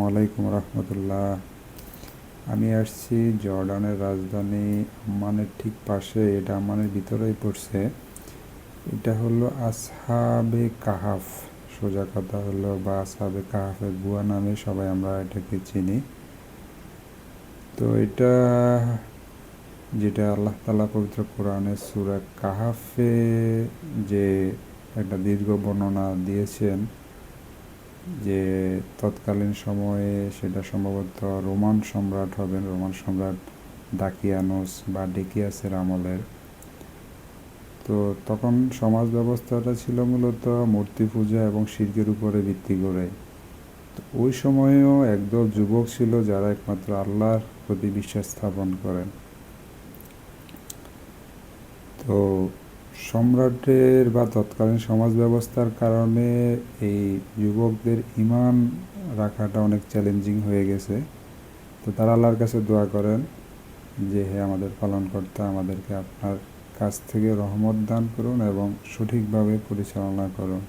আলাইকুম রহমতুল্লাহ। আমি আসছি জর্ডানের রাজধানী আম্মানের ঠিক পাশে, এটা আম্মানের ভিতরেই পড়ছে। এটা হলো আসহাবে কাহাফ, সোজা কথা হলো বা আসহাবে কাহাফে গুয়া নামে সবাই আমরা এটাকে চিনি। তো এটা যেটা আল্লাহ তালা পবিত্র কোরআনের সুরা কাহাফে যে একটা দীর্ঘ বর্ণনা দিয়েছেন যে তৎকালীন সময়ে সেটা সম্ভবত রোমান সম্রাট হবেন, রোমান সম্রাট ডাকিয়ানোস বা ডেকিয়াসের আমলের। তো তখন সমাজ ব্যবস্থাটা ছিল মূলত মূর্তি পূজা এবং শিল্পের উপরে ভিত্তি করে। তো ওই সময়েও একদল যুবক ছিল যারা একমাত্র আল্লাহর প্রতি বিশ্বাস স্থাপন করেন। তো সম্রাটের বা তৎকালীন সমাজ ব্যবস্থার কারণে এই যুবকদের ইমান রাখাটা অনেক চ্যালেঞ্জিং হয়ে গেছে। তো তারা আল্লাহর কাছে দোয়া করেন যে, হে আমাদের পালনকর্তা, আমাদেরকে আপনার কাছ থেকে রহমত দান করুন এবং সঠিকভাবে পরিচালনা করুন।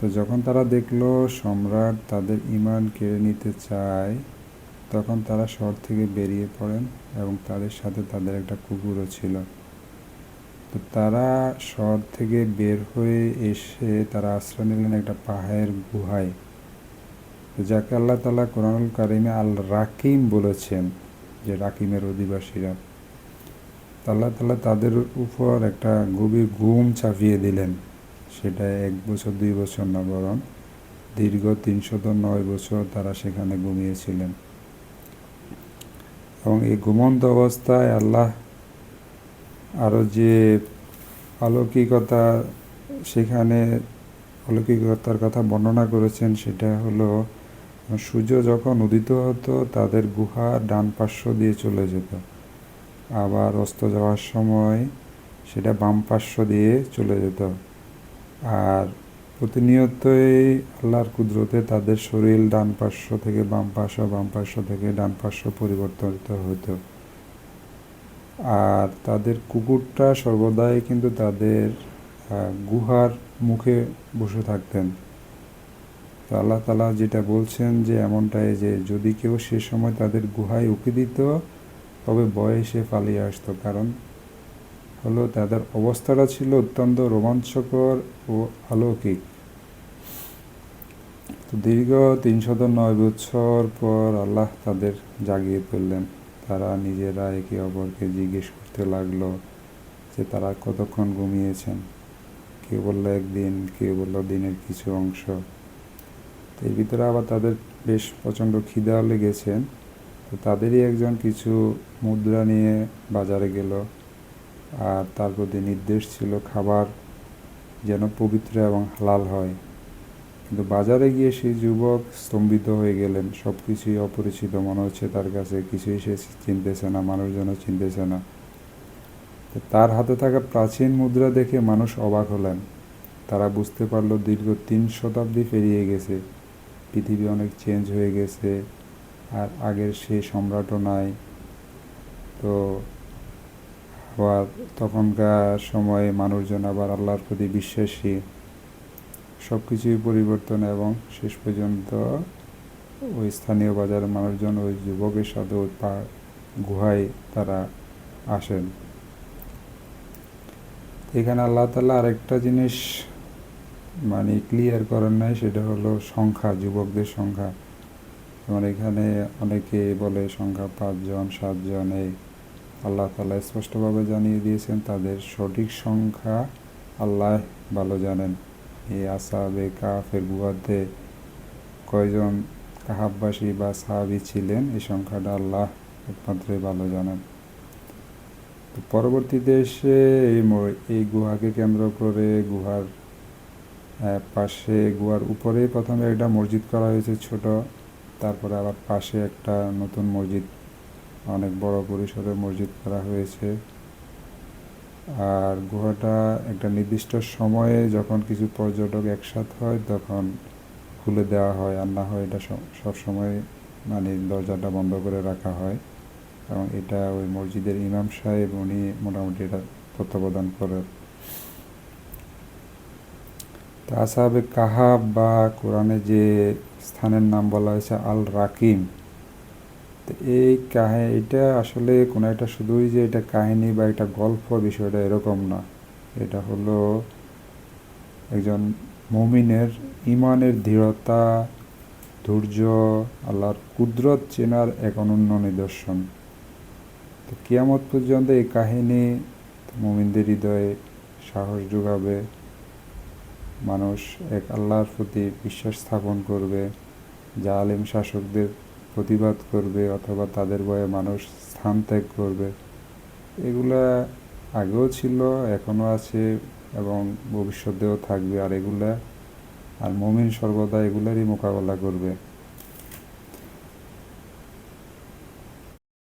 তো যখন তারা দেখল সম্রাট তাদের ইমান কেড়ে নিতে চায়, তখন তারা শহর থেকে বেরিয়ে পড়েন এবং তাদের সাথে তাদের একটা কুকুরও ছিল। তো তারা শহর থেকে বের হয়ে এসে তারা আশ্রয় নিলেন একটা পাহাড়ের গুহায়। যাকে আল্লাহ তালা কোরআনুল কারিমে আল রাকিম বলেছেন, যে রাকিমের অধিবাসীরা। আল্লাহ তালা তাদের উপর একটা গভীর ঘুম চাপিয়ে দিলেন। সেটা এক বছর, দুই বছর না বরং দীর্ঘ তিনশত নয় বছর তারা সেখানে ঘুমিয়েছিলেন। এবং এই ঘুমন্ত অবস্থায় আল্লাহ আরও যে অলৌকিকতা সেখানে অলৌকিকতার কথা বর্ণনা করেছেন, সেটা হলো, সূর্য যখন উদিত হতো, তাদের গুহা ডান পার্শ্ব দিয়ে চলে যেত। আবার অস্ত যাওয়ার সময় সেটা বাম পার্শ্ব দিয়ে চলে যেত। আর প্রতিনিয়তই আল্লাহর কুদরতে তাদের শরীর ডান পার্শ্ব থেকে বাম পার্শ্ব বাম পার্শ্ব থেকে ডান পার্শ্ব পরিবর্তিত হতো। আর তাদের কুকুরটা সর্বদাই কিন্তু তাদের গুহার মুখে বসে থাকতেন। তো আল্লাহ তালা যেটা বলছেন যে এমনটাই যে যদি কেউ সে সময় তাদের গুহায় উকি দিত, তবে বয়সে পালিয়ে আসতো। কারণ হলো তাদের অবস্থাটা ছিল অত্যন্ত রোমাঞ্চকর ও অলৌকিক। তো দীর্ঘ তিনশত নয় বছর পর আল্লাহ তাদের জাগিয়ে তুললেন। তারা নিজেরা একে অপরকে জিজ্ঞেস করতে লাগল যে তারা কতক্ষণ ঘুমিয়েছেন। কেউ বলল, একদিন। কেউ বলল, দিনের কিছু অংশ। তো এর ভিতরে আবার তাদের বেশ প্রচণ্ড খিদাও লেগেছেন তো তাদেরই একজন কিছু মুদ্রা নিয়ে বাজারে গেল। আর তার প্রতি নির্দেশ ছিল, খাবার যেন পবিত্র এবং হালাল হয়। কিন্তু বাজারে গিয়ে সেই যুবক স্তম্ভিত হয়ে গেলেন। সব কিছুই অপরিচিত, মনে হচ্ছে তার কাছে কিছুই সে চিনতেছে না, মানুষজনও চিনতেছে না। তার হাতে থাকা প্রাচীন মুদ্রা দেখে মানুষ অবাক হলেন। তারা বুঝতে পারল দীর্ঘ তিন শতাব্দী পেরিয়ে গেছে। পৃথিবী অনেক চেঞ্জ হয়ে গেছে, আর আগের সেই সম্রাটও নাই। তো আবার তখনকার সময়ে মানুষজন আবার আল্লাহর প্রতি বিশ্বাসী। সব কিছুই পরিবর্তন এবং শেষ পর্যন্ত ওই স্থানীয় বাজারের মানুষজন ওই যুবকের সাথে ওই পা, গুহায় তারা আসেন। এখানে আল্লাহ তালা আরেকটা জিনিস মানে ক্লিয়ার করেন নাই, সেটা হলো সংখ্যা, যুবকদের সংখ্যা। যেমন এখানে অনেকে বলে সংখ্যা পাঁচজন, সাতজন, এই আল্লাহ তালা স্পষ্টভাবে জানিয়ে দিয়েছেন, তাদের সঠিক সংখ্যা আল্লাহ ভালো জানেন। এই আসাবে কাফের গুহাতে কয়জন কাহাববাসী বা সাহাবি ছিলেন? এই সংখ্যাটা আল্লাহ একমাত্রই ভালো জানেন। তো পরবর্তীতে এসে এই এই গুহাকে কেন্দ্র করে গুহার পাশে, গুহার উপরে প্রথমে একটা মসজিদ করা হয়েছে ছোট। তারপরে আবার পাশে একটা নতুন মসজিদ, অনেক বড় পরিসরে মসজিদ করা হয়েছে। আর গুহাটা একটা নির্দিষ্ট সময়ে যখন কিছু পর্যটক একসাথ হয়, তখন খুলে দেওয়া হয় আর না হয় এটা সব সময় মানে দরজাটা বন্ধ করে রাখা হয়। এবং এটা ওই মসজিদের ইমাম সাহেব, উনি মোটামুটি এটা তত্ত্বাবধান করেন। তা আসাবে কাহাব বা কোরআনে যে স্থানের নাম বলা হয়েছে আল রাকিম এই কাহে এটা আসলে কোনো একটা শুধুই যে এটা কাহিনী বা একটা গল্প বিষয়টা এরকম না। এটা হলো একজন মমিনের ইমানের দৃঢ়তা, ধৈর্য, আল্লাহর কুদরত চেনার এক অনন্য নিদর্শন। তো কিয়ামত পর্যন্ত এই কাহিনী মমিনদের হৃদয়ে সাহস যোগাবে, মানুষ এক আল্লাহর প্রতি বিশ্বাস স্থাপন করবে, জালেম শাসকদের প্রতিবাদ করবে অথবা তাদের ভয়ে মানুষ স্থান ত্যাগ করবে। এগুলা আগেও ছিল এখনও আছে এবং ভবিষ্যতেও থাকবে। আর এগুলা, আর মমিন সর্বদা এগুলারই মোকাবেলা করবে।